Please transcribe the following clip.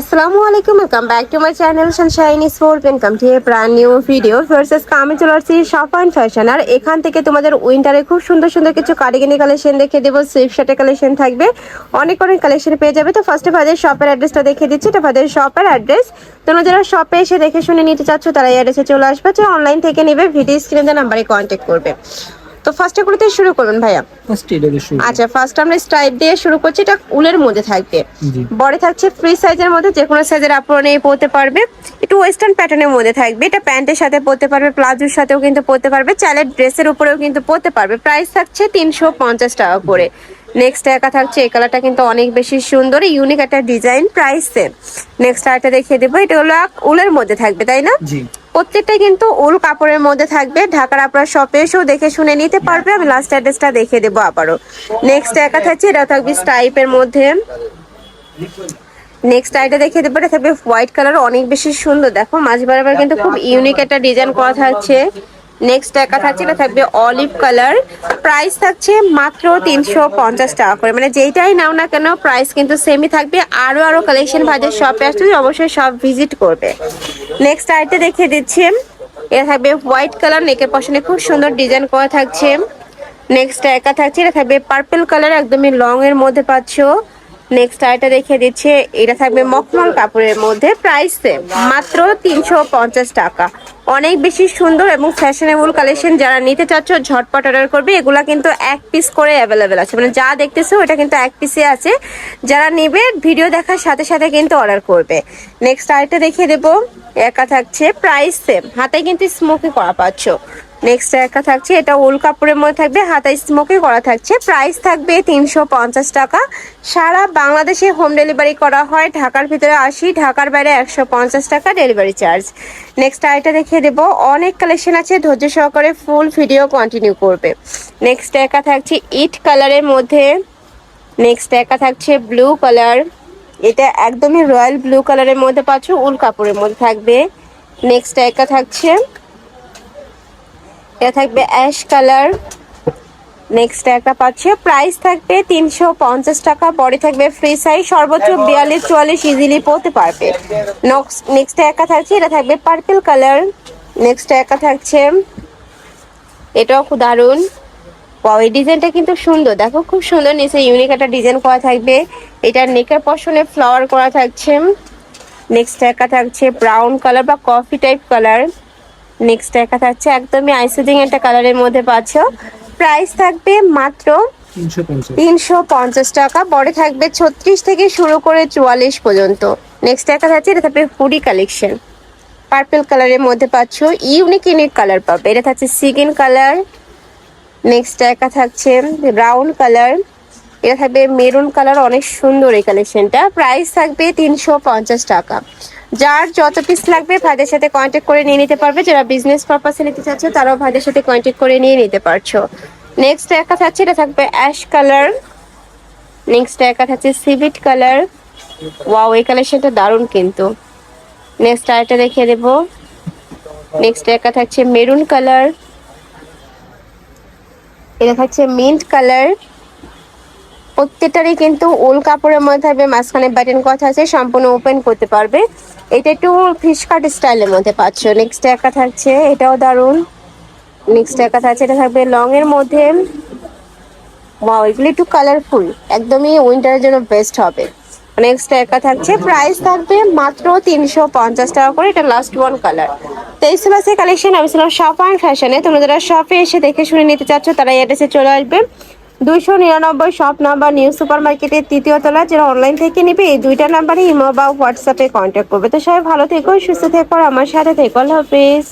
আসসালামু আলাইকুম welcome back to my channel sunshine is four welcome to a brand new video versus কামে চলে আসছি শপ অ্যান্ড ফ্যাশন আর এখান থেকে তোমাদের উইন্টারে খুব সুন্দর সুন্দর কিছু কার্ডিগানি কালেকশন দেখে দেবো সুইফট শার্টের কালেকশন থাকবে। অনেক অনেক কালেকশন পেয়ে যাবে। তো ফার্স্টে ভাদের শপের অ্যাড্রেসটা দেখে দিচ্ছি। এটা ভাদের শপের অ্যাড্রেস তোমরা যারা শপে এসে দেখে শুনে নিতে চাচ্ছ, তারা এই অ্যাড্রেসে চলে আসবে। যারা অনলাইন থেকে নেবে ভিডিও স্ক্রিনে নাম্বারে কন্ট্যাক্ট করবে। তো ফার্স্টে করতে শুরু করবেন ভাইয়া? ফার্স্ট এটা শুরু আচ্ছা ফার্স্ট আমরা স্ট্রাইপ দিয়ে শুরু করছি এটা উলের মধ্যে থাকবে। বডি থাকছে ফ্রি সাইজের মধ্যে যে কোনো সাইজের আপনারা নিয়ে পরতে পারবে। একটু ওয়েস্টার্ন প্যাটার্নের মধ্যে থাকবে এটা প্যান্টের সাথে পরতে পারবে প্লাজোর সাথেও কিন্তু পরতে পারবে চালের ড্রেসের উপরেও কিন্তু পরতে পারবে। প্রাইস থাকছে তিনশো পঞ্চাশ টাকা করে। নেক্সট একা থাকছে এই কালারটা কিন্তু অনেক বেশি সুন্দর ইউনিক একটা ডিজাইন প্রাইস সেম নেক্সট আরেকটা দেখিয়ে দেবো এটা হলো উলের মধ্যে থাকবে তাই না? প্রত্যেকটা কিন্তু উল কাপড়ের মধ্যে থাকবে। ঢাকার আপনার শপে এসেও দেখে শুনে নিতে পারবে। আমি লাস্ট অ্যাড্রেসটা দেখে দেবো আবারও। নেক্সট একা থাকছে, এটা থাকবে স্টাইপের মধ্যে। নেক্সট আইটা দেখে দেবো, এটা থাকবে হোয়াইট কালার অনেক বেশি সুন্দর। দেখো, মাঝ বরাবর কিন্তু খুব ইউনিক একটা ডিজাইন করা থাকছে। নেক্সট একা থাকছে, এটা থাকবে অলিভ কালার প্রাইস থাকছে মাত্র তিনশো পঞ্চাশ টাকা করে। মানে যেইটাই নাও না কেন প্রাইস কিন্তু সেমই থাকবে। আরও আরও কালেকশন ভাজের শপে আসলে অবশ্যই সব ভিজিট করবে। নেক্সট আইটে দেখিয়ে দিচ্ছি। এটা থাকবে হোয়াইট কালার নেকের পশনে খুব সুন্দর ডিজাইন করা থাকছে। নেক্সট একা থাকছে, এটা থাকবে পার্পল কালার একদমই লং এর মধ্যে পাচ্ছ। নেক্সট আইটা দেখিয়ে দিচ্ছে। এটা থাকবে মখমল কাপড়ের মধ্যে। প্রাইস সেম মাত্র তিনশো পঞ্চাশ টাকা। অনেক বেশি সুন্দর এবং ফ্যাশনেবল কালেকশন যারা নিতে চাচ্ছ ঝটপট অর্ডার করবে। এগুলা কিন্তু এক পিস করে অ্যাভেলেবেল আছে। মানে যা দেখতেছো ওটা কিন্তু এক পিসে আছে। যারা নেবে ভিডিও দেখার সাথে সাথে কিন্তু অর্ডার করবে। নেক্সট আইটা দেখিয়ে দেবো। একা থাকছে প্রাইস সেম হাতে কিন্তু স্মোকি করা পাচ্ছ। নেক্সট একা থাকছে, এটা উল কাপড়ের মধ্যে থাকবে হাতায় স্মোকে করা থাকছে। প্রাইস থাকবে তিনশো পঞ্চাশ টাকা। সারা বাংলাদেশে হোম ডেলিভারি করা হয়, ঢাকার ভিতরে আশি ঢাকার বাইরে একশো পঞ্চাশ টাকা ডেলিভারি চার্জ নেক্সট আইটা দেখিয়ে দেবো, অনেক কালেকশন আছে, ধৈর্য সহকারে ফুল ভিডিও কন্টিনিউ করবে। নেক্সট একা থাকছে ইট কালারের মধ্যে। নেক্সট একা থাকছে ব্লু কালার এটা একদমই রয়্যাল ব্লু কালারের মধ্যে পাচ্ছ, উল কাপড়ের মধ্যে থাকবে। নেক্সট একা থাকছে এটা থাকবে অ্যাশ কালার। নেক্সট একটা পাচ্ছে। প্রাইস থাকবে তিনশো পঞ্চাশ টাকা পরে থাকবে ফ্রি সাইজ সর্বোচ্চ বিয়াল্লিশ, চুয়াল্লিশ ইজিলি পড়তে পারবে। নেক্সট একা থাকছে, এটা থাকবে পার্পল কালার নেক্সট একা থাকছে, এটাও খুব দারুণ। এই ডিজাইনটা কিন্তু সুন্দর। দেখো, খুব সুন্দর নিচে ইউনিক একটা ডিজাইন করা থাকবে। এটার নেকের পশনে ফ্লাওয়ার করা থাকছে। নেক্সট একা থাকছে ব্রাউন কালার বা কফি টাইপ কালার নেক্সট একা থাকছে একদমই আইসিডিং একটা কালারের মধ্যে পাচ্ছ। প্রাইস থাকবে মাত্র তিনশো পঞ্চাশ। টাকা পরে থাকবে ছত্রিশ থেকে শুরু করে চুয়াল্লিশ পর্যন্ত। নেক্সট একা থাকছে এটা থাকবে হুডি কালেকশন পার্পল কালারের মধ্যে পাচ্ছ ইউনিক ইউনিক কালার পাবে। এটা থাকছে সিগিন কালার নেক্সট একা থাকছে ব্রাউন কালার এটা থাকবে মেরুন কালার অনেক সুন্দর এই কালেকশনটা প্রাইস থাকবে তিনশো পঞ্চাশ টাকা। যার যত পিস লাগবে ভাইদের সাথে কন্ট্যাক্ট করে নিয়ে নিতে পারবে। যারা বিজনেস পারপাসে নিতে চাচ্ছ, তারাও ভাইদের সাথে কন্ট্যাক্ট করে নিয়ে নিতে পারছ। নেক্সট একা থাকছে, এটা থাকবে অ্যাশ কালার নেক্সট একা থাকছে সিভিট কালার ওয়াও এই কালেকশনটা দারুণ কিন্তু। নেক্সট আরেকটা দেখিয়ে দেবো। নেক্সট একা থাকছে মেরুন কালার এটা থাকছে মিন্ট কালার প্রত্যেকটারই কিন্তু ওল কাপড়ের মধ্যে থাকবে, মাঝখানে বাটন কথা আছে, সম্পূর্ণ ওপেন করতে পারবে। এটা একটু ফিশ কাট স্টাইলের মধ্যে পাচ্ছ। নেক্সট একা থাকছে, এটাও দারুণ। নেক্সট একা থাকছে, এটা থাকবে লং এর মধ্যে। এগুলো একটু কালারফুল একদমই উইন্টারের জন্য বেস্ট হবে। নেক্সট একা থাকছে প্রাইস থাকবে মাত্র তিনশো পঞ্চাশ টাকা করে, এটা লাস্ট ওয়ান কালার তেইশ মাসের কালেকশন আমি ছিলাম শপ অ্যান্ড ফ্যাশনে তোমরা যারা শপে এসে দেখে শুনে নিতে চাচ্ছ, তারা এড্রেসে চলে আসবে। দুইশো নিরানব্বই শপ নাম্বার নিউ সুপার মার্কেটের তৃতীয় তলা যারা অনলাইন থেকে নিবে, এই দুইটা নাম্বারে ইমো বা হোয়াটসঅ্যাপে কন্ট্যাক্ট করবে। তো সবাই ভালো থেকো, সুস্থ থেকো আমার সাথে থেকো। আল্লাহ হাফিজ।